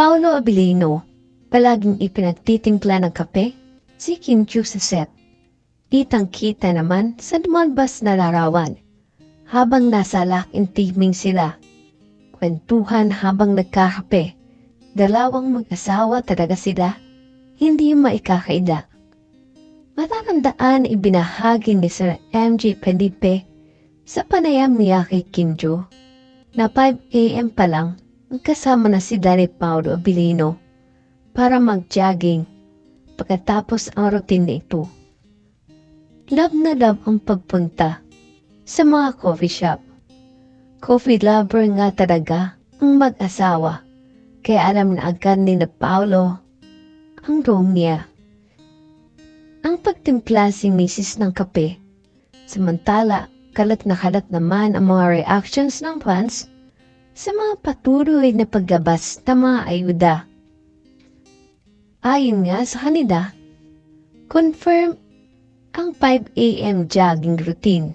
Paolo Abilino, palaging ipinagtitimpla ng kape, si Kim Chu sa set. Kitang-kita naman sa dumalbas na larawan. Habang nasa laking timing sila, kwentuhan habang nagkakape. Dalawang mag-asawa talaga sila, hindi maikakaida. Matatandaan ibinahagi ni Sir MJ Felipe sa panayam niya kay Kim Jo na 5 a.m. pa lang kasama na si Danny Paulo Abilino para mag-jogging pagkatapos ang routine nito. Love na love ang pagpunta sa mga coffee shop. Coffee lover nga talaga ang mag-asawa kaya alam na agad ni na Paulo ang room niya. Ang pagtimpla si Mrs. ng kape, samantala kalat na kalat naman ang mga reactions ng fans sa mga patuloy na paggabas ng mga ayuda. Ayon nga sa kanila, confirm ang 5 a.m. jogging routine.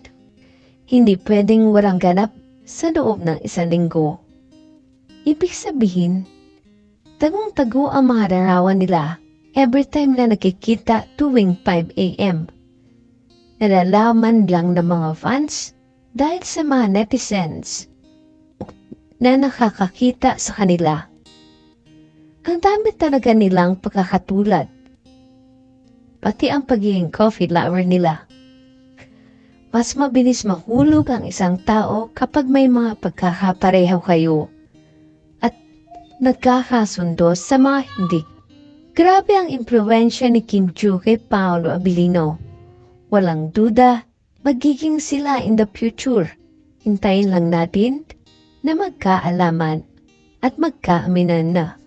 Hindi pwedeng walang ganap sa loob ng isang linggo. Ibig sabihin, tagong-tago ang mga larawan nila every time na nakikita tuwing 5 a.m. Nalalaman lang ng mga fans dahil sa mga netizens na nakakakita sa kanila. Ang dami talaga nilang pagkakatulad. Pati ang pagiging coffee lover nila. Mas mabilis mahulog ang isang tao kapag may mga pagkakapareho kayo at nagkakasundo sa mga hindi. Grabe ang impluensya ni Kim Chu kay Paolo Abilino. Walang duda, magiging sila in the future. Hintayin lang natin na magkaalaman at magkaaminan na.